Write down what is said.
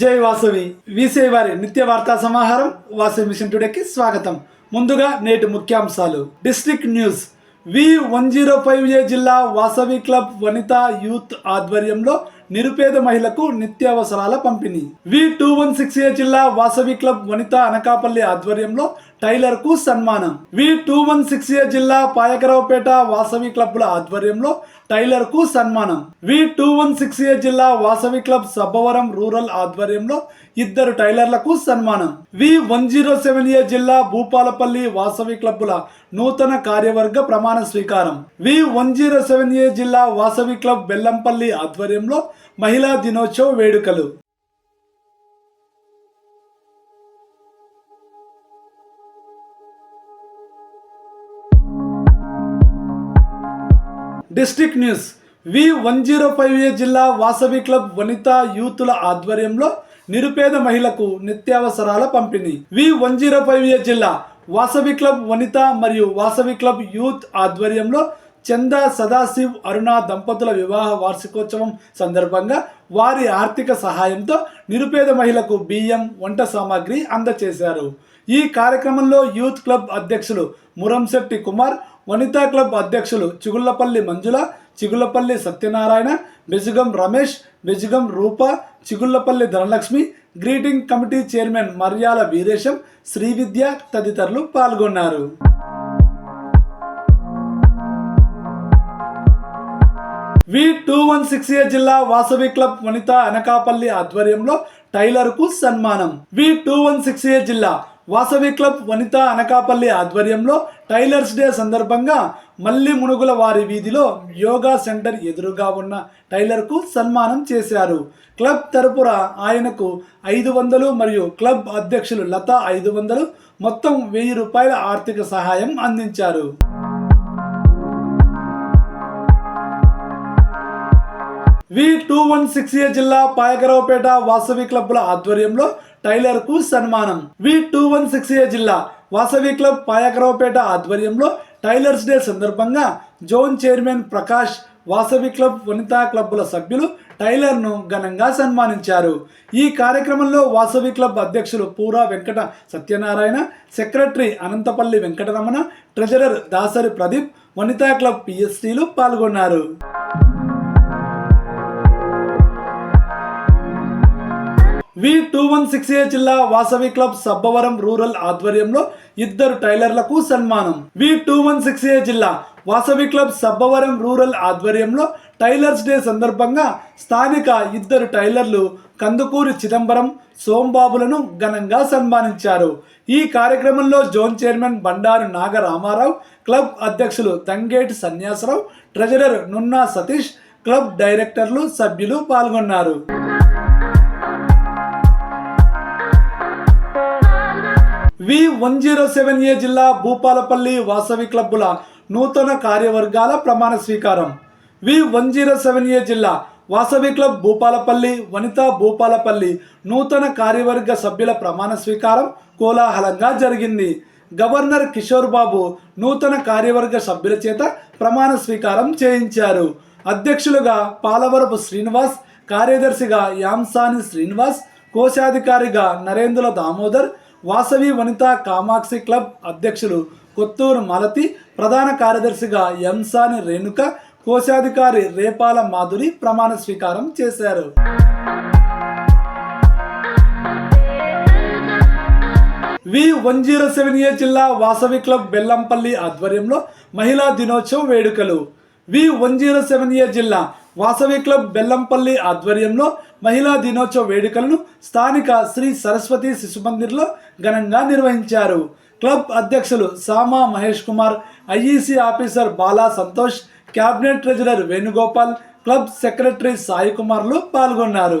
జై వాసవి. వీసే వారి నిత్య వార్తా సమాహారం వాసవి మిషన్ టుడేకి స్వాగతం. ముందుగా నేటి ముఖ్యాంశాలు. District news. V one zero five A జిల్లా వాసవి క్లబ్ వనిత యూత్ ఆధ్వర్యంలో నిరుపేద మహిళకు నిత్యావసరాల పంపిణీ. V two one six A జిల్లా వాసవి క్లబ్ వనిత అనకాపల్లి ఆధ్వర్యంలో టైలర్కు సన్మానం. V two one six A జిల్లా పాయకరావుపేట వాసవి క్లబ్ల ఆధ్వర్యంలో టైలర్కు సన్మానం. V two one six A జిల్లా వాసవి క్లబ్ సబ్బవరం రూరల్ ఆధ్వర్యంలో ఇద్దరు టైలర్లకు సన్మానం. V one zero seven A జిల్లా భూపాలపల్లి వాసవి క్లబ్బుల నూతన కార్యవర్గ ప్రమాణ స్వీకారం. V one zero seven A జిల్లా వాసవి క్లబ్ బెల్లంపల్లి ఆధ్వర్యంలో మహిళా దినోత్సవ వేడుకలు. District news. V one zero five A జిల్లా వాసవి క్లబ్ వనిత యూతుల ఆధ్వర్యంలో నిరుపేద మహిళకు నిత్యావసరాల పంపిణీ. V one zero five A జిల్లా వాసవి క్లబ్ వనిత మరియు వాసవి క్లబ్ యూత్ ఆధ్వర్యంలో చందా సదాశివ్ అరుణ దంపతుల వివాహ వార్షికోత్సవం సందర్భంగా వారి ఆర్థిక సహాయంతో నిరుపేద మహిళకు బియ్యం వంట సామాగ్రి అందజేశారు. ఈ కార్యక్రమంలో యూత్ క్లబ్ అధ్యక్షులు మురంశెట్టి కుమార్ వనితా క్లబ్ అధ్యక్షులు Chigullapalli Manjula Chigullapalli Satyanarayana Bejagam Ramesh Bejagam Rupa Chigullapalli Dhanalakshmi greeting committee chairman Maryala Veeresham Srividya తదితరులు పాల్గొన్నారు. V two one six A జిల్లా వాసవి క్లబ్ వనిత అనకాపల్లి ఆధ్వర్యంలో టైలర్కు సన్మానం. V two one six A జిల్లా వాసవి క్లబ్ వనిత అనకాపల్లి ఆధ్వర్యంలో టైలర్స్ డే సందర్భంగా మల్లి మునుగుల వారి వీధిలో యోగా సెంటర్ ఎదురుగా ఉన్న టైలర్కు సన్మానం చేశారు. క్లబ్ తరపున ఆయనకు ఐదు వందలు మరియు క్లబ్ అధ్యక్షులు లత ఐదు వందలు మొత్తం వెయ్యి రూపాయల ఆర్థిక సహాయం అందించారు. V two one six A జిల్లా పాయకరావుపేట వాసవి క్లబ్ల ఆధ్వర్యంలో టైలర్కు సన్మానం. V two one six A జిల్లా వాసవి క్లబ్ పాయకరావుపేట ఆధ్వర్యంలో టైలర్స్ డే సందర్భంగా zone chairman Prakash Vasavi club Vanitha క్లబ్బుల సభ్యులు టైలర్ను ఘనంగా సన్మానించారు. ఈ కార్యక్రమంలో వాసవి క్లబ్ అధ్యక్షులు Pura Venkata Satyanarayana secretary Anantapalli Venkataramana treasurer Dasari Pradeep Vanitha club పిఎస్టీలు పాల్గొన్నారు. V two one six A జిల్లా వాసవి క్లబ్ సబ్బవరం రూరల్ ఆధ్వర్యంలో ఇద్దరు టైలర్లకు సన్మానం. V two one six A జిల్లా వాసవి క్లబ్ సబ్బవరం రూరల్ ఆధ్వర్యంలో టైలర్స్ డే సందర్భంగా స్థానిక ఇద్దరు టైలర్లు కందుకూరి చిదంబరం సోంబాబులను ఘనంగా సన్మానించారు. ఈ కార్యక్రమంలో zone chairman Bandaru Nagaramarao club అధ్యక్షులు తంగేటి సన్యాసరావు ట్రెజరర్ నున్నా సతీష్ క్లబ్ డైరెక్టర్లు సభ్యులు పాల్గొన్నారు. V one zero seven A జిల్లా భూపాలపల్లి వాసవి క్లబ్బుల నూతన కార్యవర్గాల ప్రమాణ స్వీకారం. V one zero seven A జిల్లా వాసవి క్లబ్ భూపాలపల్లి వనితా భూపాలపల్లి నూతన కార్యవర్గ సభ్యుల ప్రమాణ స్వీకారం కోలాహలంగా జరిగింది. గవర్నర్ కిషోర్ బాబు నూతన కార్యవర్గ సభ్యుల చేత ప్రమాణ స్వీకారం చేయించారు. అధ్యక్షులుగా పాలవరపు శ్రీనివాస్ కార్యదర్శిగా యాంసాని శ్రీనివాస్ కోశాధికారిగా నరేంద్ర దామోదర్ వాసవి వనితా కామాక్షి క్లబ్ అధ్యక్షులు కొత్తూరు మలతి ప్రధాన కార్యదర్శిగా ఎంసాని రేణుక కోశాధికారి రేపాల మాధురి ప్రమాణ స్వీకారం చేశారు. V one zero seven A జిల్లా వాసవి క్లబ్ బెల్లంపల్లి ఆధ్వర్యంలో మహిళా దినోత్సవ వేడుకలు. V one zero seven A జిల్లా వాసవి క్లబ్ బెల్లంపల్లి ఆధ్వర్యంలో మహిళా దినోత్సవ వేడుకలను స్థానిక శ్రీ సరస్వతి శిశు మందిర్లో ఘనంగా నిర్వహించారు. క్లబ్ అధ్యక్షులు Sama Mahesh Kumar IEC officer Bala Santosh cabinet treasurer Venugopal club secretary Sai కుమార్లు పాల్గొన్నారు.